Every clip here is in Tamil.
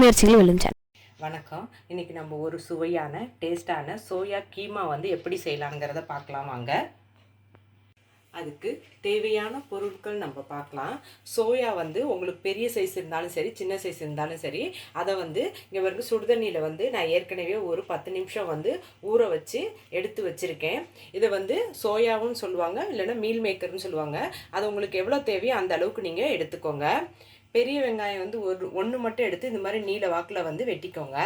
முயற்சிகளும் விழுந்தன வணக்கம். இன்னைக்கு நம்ம ஒரு சுவையான டேஸ்டான சோயா கீமா வந்து எப்படி செய்யலாங்கிறத பார்க்கலாம் வாங்க. அதுக்கு தேவையான பொருட்கள் நம்ம பார்க்கலாம். சோயா வந்து உங்களுக்கு பெரிய சைஸ் இருந்தாலும் சரி சின்ன சைஸ் இருந்தாலும் சரி அதை வந்து இங்கே வரைக்கும் சுடுதண்ணியில் வந்து நான் ஏற்கனவே ஒரு பத்து நிமிஷம் வந்து ஊற வச்சு எடுத்து வச்சுருக்கேன். இதை வந்து சோயாவும் சொல்லுவாங்க இல்லைன்னா மீல் மேக்கர்னு சொல்லுவாங்க. அது உங்களுக்கு எவ்வளோ தேவையோ அந்த அளவுக்கு நீங்கள் எடுத்துக்கோங்க. பெரிய வெங்காயம் வந்து ஒரு ஒன்று மட்டும் எடுத்து இந்த மாதிரி நீல வாக்கில் வந்து வெட்டிக்கோங்க.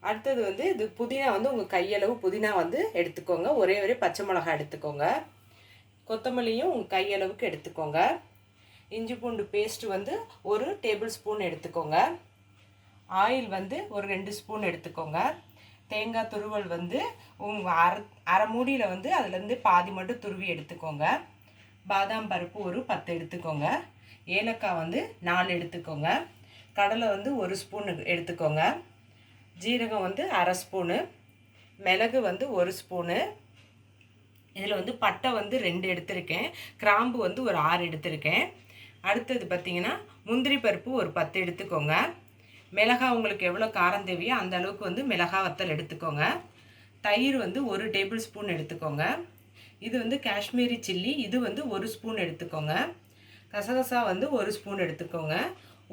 அடுத்தது வந்து இது புதினா வந்து உங்கள் கையளவு புதினா வந்து எடுத்துக்கோங்க. ஒரே ஒரே பச்சை மிளகாய் எடுத்துக்கோங்க. கொத்தமல்லியும் உங்கள் கையளவுக்கு எடுத்துக்கோங்க. இஞ்சி பூண்டு பேஸ்ட்டு வந்து ஒரு டேபிள் ஸ்பூன் எடுத்துக்கோங்க. ஆயில் வந்து ஒரு ரெண்டு ஸ்பூன் எடுத்துக்கோங்க. தேங்காய் துருவல் வந்து உங்கள் அரை அரை மூடியில் வந்து அதுலேருந்து பாதி மட்டும் துருவி எடுத்துக்கோங்க. பாதாம் பருப்பு ஒரு பத்து எடுத்துக்கோங்க. ஏலக்காய் வந்து நாலு எடுத்துக்கோங்க. கடலை வந்து ஒரு ஸ்பூன் எடுத்துக்கோங்க. ஜீரகம் வந்து அரை ஸ்பூனு. மிளகு வந்து ஒரு ஸ்பூனு. இதில் வந்து பட்டை வந்து ரெண்டு எடுத்திருக்கேன். கிராம்பு வந்து ஒரு ஆறு எடுத்திருக்கேன். அடுத்தது பார்த்திங்கன்னா முந்திரி பருப்பு ஒரு பத்து எடுத்துக்கோங்க. மிளகா உங்களுக்கு எவ்வளோ காரம் தேவையோ அந்த அளவுக்கு வந்து மிளகா வத்தல் எடுத்துக்கோங்க. தயிர் வந்து ஒரு டேபிள் ஸ்பூன் எடுத்துக்கோங்க. இது வந்து காஷ்மீரி சில்லி. இது வந்து ஒரு ஸ்பூன் எடுத்துக்கோங்க. கசகசா வந்து ஒரு ஸ்பூன் எடுத்துக்கோங்க.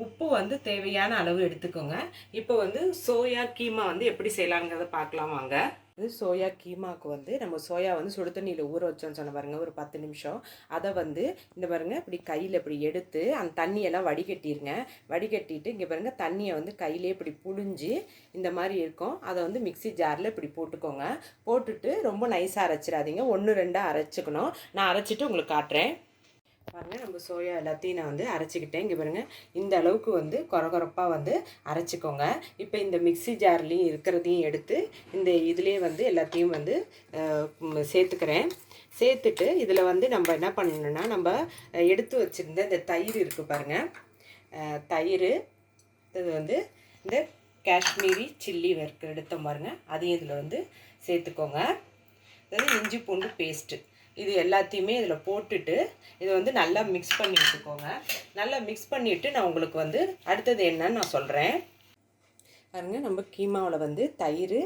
உப்பு வந்து தேவையான அளவு எடுத்துக்கோங்க. இப்போ வந்து சோயா கீமா வந்து எப்படி செய்யலாங்கிறத பார்க்கலாம் வாங்க. இது சோயா கீமாவுக்கு வந்து நம்ம சோயா வந்து சுடு தண்ணியில் ஊற வச்சோம்னு சொன்ன பாருங்க ஒரு பத்து நிமிஷம். அதை வந்து இந்த பாருங்க இப்படி கையில் இப்படி எடுத்து அந்த தண்ணியெல்லாம் வடிகட்டிடுங்க வடிகட்டிட்டு இங்கே பாருங்க தண்ணியை வந்து கையிலே இப்படி புழிஞ்சு இந்த மாதிரி இருக்கும். அதை வந்து மிக்ஸி ஜாரில் இப்படி போட்டுக்கோங்க. போட்டுட்டு ரொம்ப நைஸாக அரைச்சிடாதீங்க. ஒன்று ரெண்டாக அரைச்சிக்கணும். நான் அரைச்சிட்டு உங்களுக்கு காட்டுறேன். பாருங்க நம்ம சோயா எல்லாத்தையும் நான் வந்து அரைச்சிக்கிட்டேன். இங்கே பாருங்க இந்த அளவுக்கு வந்து குறகுறப்பாக வந்து அரைச்சிக்கோங்க. இப்போ இந்த மிக்ஸி ஜார்லேயும் இருக்கிறதையும் எடுத்து இந்த இதுலேயே வந்து எல்லாத்தையும் வந்து சேர்த்துக்கிறேன். சேர்த்துட்டு இதில் வந்து நம்ம என்ன பண்ணணும்னா நம்ம எடுத்து வச்சுருந்த இந்த தயிர் இருக்குது பாருங்கள் தயிர் இது வந்து இந்த காஷ்மீரி சில்லி வறுக்க எடுத்தோம் பாருங்கள் அதையும் இதில் வந்து சேர்த்துக்கோங்க. அதாவது இஞ்சி பூண்டு பேஸ்ட்டு. இது எல்லாத்தையுமே இதில் போட்டுட்டு இதை வந்து நல்லா மிக்ஸ் பண்ணி விட்டுக்கோங்க நல்லா மிக்ஸ் பண்ணிவிட்டு நான் உங்களுக்கு வந்து அடுத்தது என்னன்னு நான் சொல்கிறேன் பாருங்க நம்ம கீமாவில் வந்து தயிர்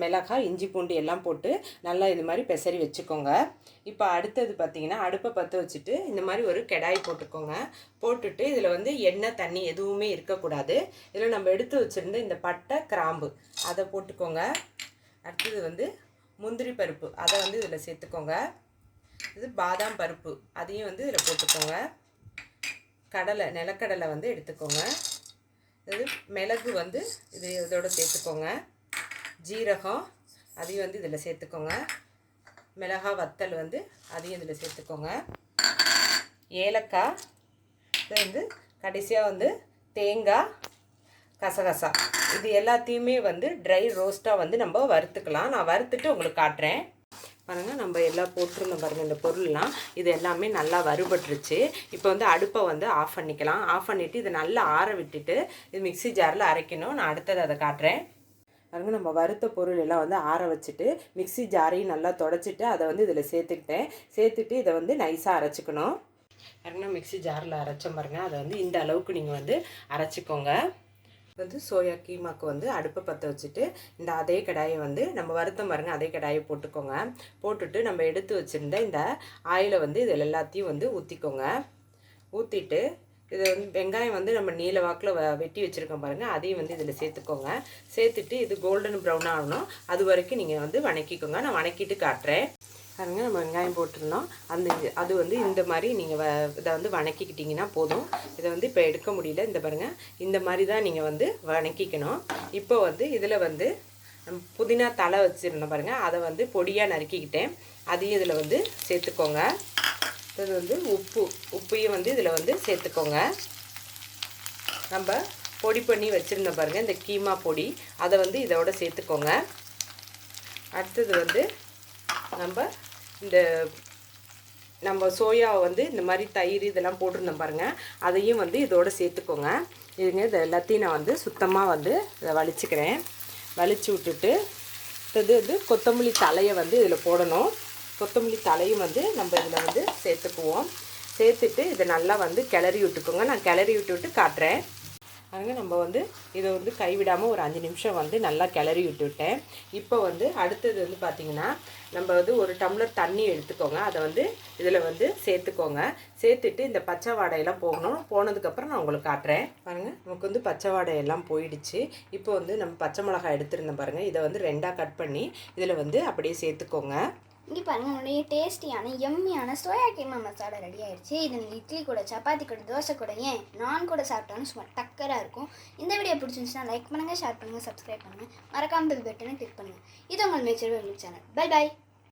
மிளகாய் இஞ்சி பூண்டு எல்லாம் போட்டு நல்லா இது மாதிரி பெசரி வச்சுக்கோங்க. இப்போ அடுத்தது பார்த்தீங்கன்னா அடுப்பை பற்ற வச்சுட்டு இந்த மாதிரி ஒரு கெடாய் போட்டுக்கோங்க. போட்டுட்டு இதில் வந்து எண்ணெய் தண்ணி எதுவுமே இருக்கக்கூடாது. இதில் நம்ம எடுத்து வச்சுருந்த இந்த பட்டை கிராம்பு அதை போட்டுக்கோங்க. அடுத்தது வந்து முந்திரி பருப்பு அதை வந்து இதில் சேர்த்துக்கோங்க. இது பாதாம் பருப்பு. அதையும் வந்து இதில் போட்டுக்கோங்க. கடலை நிலக்கடலை வந்து எடுத்துக்கோங்க. இது மிளகு வந்து இது இதோட சேர்த்துக்கோங்க. ஜீரகம் அதையும் வந்து இதில் சேர்த்துக்கோங்க. மிளகா வத்தல் வந்து அதையும் இதில் சேர்த்துக்கோங்க. ஏலக்காய் இது வந்து கடைசியாக வந்து தேங்காய் கசகசா. இது எல்லாத்தையுமே வந்து ட்ரை ரோஸ்ட்டாக வந்து நம்ம வறுத்துக்கலாம். நான் வறுத்துட்டு உங்களுக்கு காட்டுறேன். பாருங்கள் நம்ம எல்லாம் போட்டிருந்தோம் பாருங்கள் இந்த பொருள்லாம் இது எல்லாமே நல்லா வறுபட்டுருச்சு. இப்போ வந்து அடுப்பை வந்து ஆஃப் பண்ணிக்கலாம். ஆஃப் பண்ணிவிட்டு இதை நல்லா ஆற விட்டுட்டு இது மிக்ஸி ஜாரில் அரைக்கணும். நான் அடுத்தது அதை காட்டுறேன். பாருங்க நம்ம வறுத்த பொருள் எல்லாம் வந்து ஆற வச்சுட்டு மிக்ஸி ஜாரையும் நல்லா தொடச்சிட்டு அதை வந்து இதில் சேர்த்துக்கிட்டேன். சேர்த்துட்டு இதை வந்து நைஸாக அரைச்சிக்கணும். பாருங்க மிக்ஸி ஜாரில் அரைச்சோம் பாருங்க. அதை வந்து இந்த அளவுக்கு நீங்கள் வந்து அரைச்சிக்கோங்க. வந்து சோயா கீமாக்கு வந்து அடுப்பை பற்ற வச்சுட்டு இந்த அதே கடாயை வந்து நம்ம வறுத்தம் பாருங்க அதே கடாயை போட்டுக்கோங்க. போட்டுட்டு நம்ம எடுத்து வச்சுருந்த இந்த ஆயிலை வந்து இதில் எல்லாத்தையும் வந்து ஊற்றிக்கோங்க ஊற்றிட்டு இது வந்து வெங்காயம் வந்து நம்ம நீல வாக்கில் வ வெட்டி வச்சுருக்கோம் பாருங்கள் அதையும் வந்து இதில் சேர்த்துக்கோங்க. சேர்த்துட்டு இது கோல்டன் ப்ரௌன் ஆகணும். அது வரைக்கும் நீங்கள் வந்து வணக்கிக்கோங்க. நான் வணக்கிட்டு காட்டுறேன். பாருங்க நம்ம வெங்காயம் போட்டிருந்தோம் அந்த இது- அது வந்து இந்த மாதிரி நீங்கள் வ இதை வந்து வணக்கிக்கிட்டிங்கன்னா போதும். இதை வந்து இப்போ எடுக்க முடியல. இந்த பாருங்கள் இந்த மாதிரி தான் நீங்கள் வந்து வணக்கிக்கணும். இப்போ வந்து இதில் வந்து புதினா தலை வச்சுருந்தோம் பாருங்கள் அதை வந்து பொடியாக நறுக்கிக்கிட்டேன். அதையும் இதில் வந்து சேர்த்துக்கோங்க. இது வந்து உப்பு உப்பையும் வந்து இதில் வந்து சேர்த்துக்கோங்க. நம்ம பொடி பண்ணி வச்சுருந்தோம் பாருங்கள் இந்த கீமா பொடி. அதை வந்து இதோட சேர்த்துக்கோங்க. அடுத்தது வந்து நம்ம இந்த நம்ம சோயாவை வந்து இந்த மாதிரி தயிர் இதெல்லாம் போட்டிருந்தோம் பாருங்கள் அதையும் வந்து இதோட சேர்த்துக்கோங்க. இதுங்க இது எல்லாத்தையும் நான் வந்து சுத்தமாக வந்து இதை வலிச்சுக்கிறேன். வலிச்சு விட்டுட்டு இது வந்து கொத்தமல்லி தலையை வந்து இதில் போடணும். கொத்தமல்லி தலையும் வந்து நம்ம இதில் வந்து சேர்த்துக்குவோம். சேர்த்துட்டு இதை நல்லா வந்து கிளறி விட்டுக்கோங்க. நான் கிளறி விட்டு விட்டு காட்டுறேன். பாருங்க நம்ம வந்து இதை வந்து கைவிடாமல் ஒரு அஞ்சு நிமிஷம் வந்து நல்லா கிளறி விட்டுவிட்டேன் இப்போ வந்து அடுத்தது வந்து பார்த்திங்கன்னா நம்ம வந்து ஒரு டம்ளர் தண்ணி எடுத்துக்கோங்க. அதை வந்து இதில் வந்து சேர்த்துக்கோங்க. சேர்த்துட்டு இந்த பச்சை வாடையெல்லாம் போகணும். போனதுக்கப்புறம் நான் உங்களுக்கு காட்டுறேன். பாருங்கள் நமக்கு வந்து பச்சை வாடையெல்லாம் போயிடுச்சு. இப்போ வந்து நம்ம பச்சை மிளகாய் எடுத்துருந்தோம் பாருங்கள் இதை வந்து ரெண்டாக கட் பண்ணி இதில் வந்து அப்படியே சேர்த்துக்கோங்க. இங்கே பாருங்கள் நம்மளுடைய டேஸ்டியான எம்மியான சோயா கீமா மசாலா ரெடி ஆயிடுச்சு. இது நீங்கள் இட்லி கூட சப்பாத்தி கூட தோசை கூட ஏன் நான் கூட சாப்பிட்டாலும் சும்மா டக்கராக இருக்கும். இந்த வீடியோ பிடிச்சிருந்துச்சுன்னா லைக் பண்ணுங்கள் ஷேர் பண்ணுங்கள் சப்ஸ்கிரைப் பண்ணுங்கள் மறக்காமல் பெல் பட்டனை கிளிக் பண்ணுங்கள் இது உங்கள் மேச்சர் சேனல் பை பாய்